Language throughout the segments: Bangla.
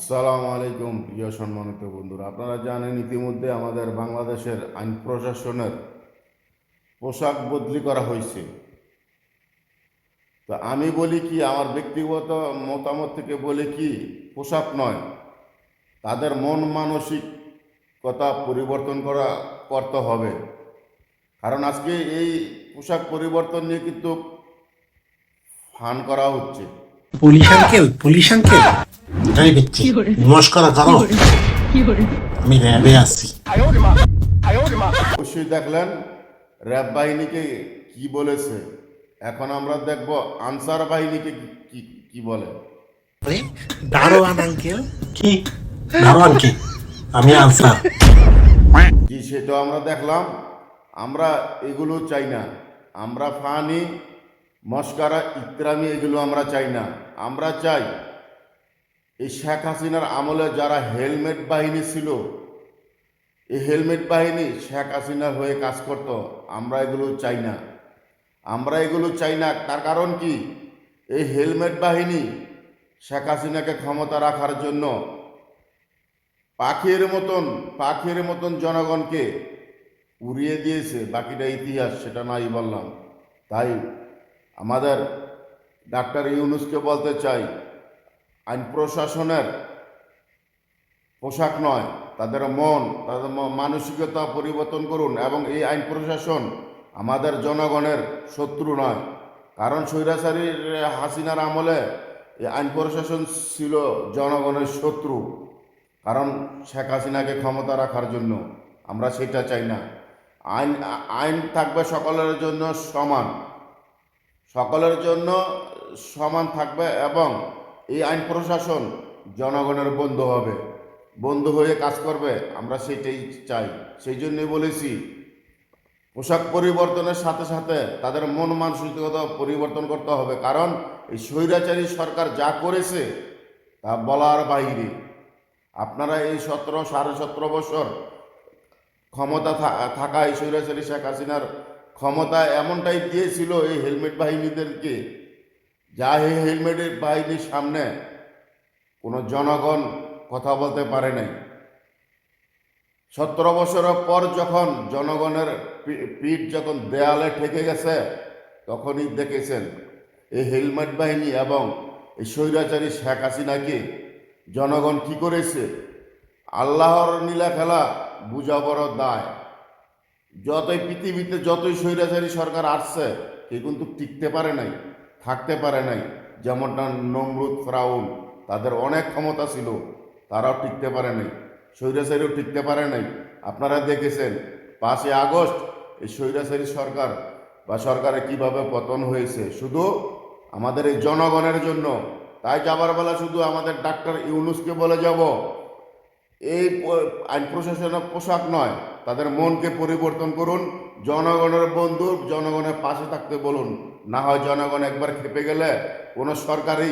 আসসালামু আলাইকুম, প্রিয় সম্মানিত বন্ধুরা। আপনারা জানেন ইতিমধ্যে আমাদের বাংলাদেশের আইন প্রশাসনের পোশাক বদলি করা হয়েছে। তো আমি বলি কি, আমার ব্যক্তিগত মতামত থেকে বলি কি, পোশাক নয়। তাদের মন মানসিকতা পরিবর্তন করা, করতে হবে। কারণ আজকে এই পোশাক পরিবর্তন নিয়ে কিন্তু ফান করা হচ্ছে। পুলিশ আঙ্কেল পুলিশ আঙ্কেল যাই দেখছি নমস্কার করো? আমি র্যাবে আসছি অবশ্যই দেখলেন র্যাব বাহিনীকে কি বলেছে? এখন আমরা দেখব আনসার বাহিনীকে কি- কি কি বলে। দারোয়ান আঙ্কেল কি? দারোয়ান কি? আমি আনসার। জি সেটা আমরা দেখলাম। আমরা এগুলো চাই না। আমরা ফানি মস্কারা ইত্রামি এগুলো আমরা চাই না। আমরা চাই এই শেখ হাসিনার আমলে যারা হেলমেট বাহিনী ছিল, এই হেলমেট বাহিনী শেখ হাসিনার হয়ে কাজ করত। আমরা এগুলো চাই না। আমরা এগুলো চাই না। তার কারণ কি? এই হেলমেট বাহিনী শেখ হাসিনাকে ক্ষমতা রাখার জন্য পাখির মতন পাখির মতন জনগণকে উড়িয়ে দিয়েছে। বাকিটা ইতিহাস, সেটা নাই বললাম। তাই আমাদের ডাক্তার ইউনুসকে বলতে চাই আইন প্রশাসনের পোশাক নয়, তাদের মন, তাদের মানসিকতা পরিবর্তন করুন এবং এই আইন প্রশাসন আমাদের জনগণের শত্রু নয়। কারণ স্বৈরাচারীর হাসিনার আমলে এই আইন প্রশাসন ছিল জনগণের শত্রু। কারণ শেখ হাসিনাকে ক্ষমতা রাখার জন্য আমরা সেটা চাই না। আইন আইন থাকবে সকলের জন্য সমান। সকলের জন্য সমান থাকবে এবং এই আইন প্রশাসন জনগণের বন্ধু হবে। বন্ধু হয়ে কাজ করবে, আমরা সেটাই চাই। সেই জন্যই বলেছি, পোশাক পরিবর্তনের সাথে সাথে তাদের মন মানসিকতা পরিবর্তন করতে হবে। কারণ এই স্বৈরাচারী সরকার যা করেছে, তা বলার বাইরে। আপনারা এই সতেরো, সাড়ে সতেরো বছর ক্ষমতা থাকা এই স্বৈরাচারী শেখ হাসিনার ক্ষমতা এমনটাই দিয়েছিল এই হেলমেট বাহিনীদেরকে যা এই হেলমেটের বাহিনীর সামনে কোনো জনগণ কথা বলতে পারে নাই। সতেরো বছরের পর যখন জনগণের পিঠ যখন দেয়ালে ঠেকে গেছে, তখনই দেখেছেন এই হেলমেট বাহিনী এবং এই স্বৈরাচারী শেখ হাসিনাকে জনগণ কি করেছে? আল্লাহর নীলা খেলা বুঝা বড় দায়। যতই পৃথিবীতে যতই স্বৈরাচারী সরকার আসছে কে কিন্তু টিকতে পারে নাই। থাকতে পারে নাই। যেমনটা নমরুদ, ফ্রাউন, তাদের অনেক ক্ষমতা ছিল, তারাও টিকতে পারে নাই। স্বৈরাচারীও টিকতে পারে নাই। আপনারা দেখেছেন, পাঁচই আগস্ট এই স্বৈরাচারী সরকার বা সরকারের কীভাবে পতন হয়েছে। শুধু আমাদের এই জনগণের জন্য, তাই যাবার বেলা শুধু আমাদের ডাক্তার ইউনুসকে বলে যাব, এই আইন প্রশাসনের পোশাক নয় তাদের মনকে পরিবর্তন করুন, জনগণের বন্ধু, জনগণের পাশে থাকতে বলুন। না হয় জনগণ একবার খেপে গেলে কোনো সরকারি,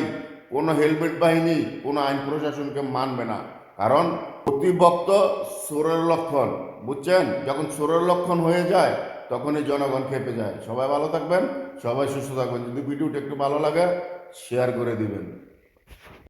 কোনো হেলমেট বাহিনী, কোনো আইন প্রশাসনকে মানবে না। কারণ প্রতিবক্ত সুরের লক্ষণ, বুঝছেন? যখন সুরের লক্ষণ হয়ে যায়, তখনই জনগণ খেপে যায়। সবাই ভালো থাকবেন, সবাই সুস্থ থাকবেন। যদি ভিডিওটা একটু ভালো লাগে শেয়ার করে দিবেন।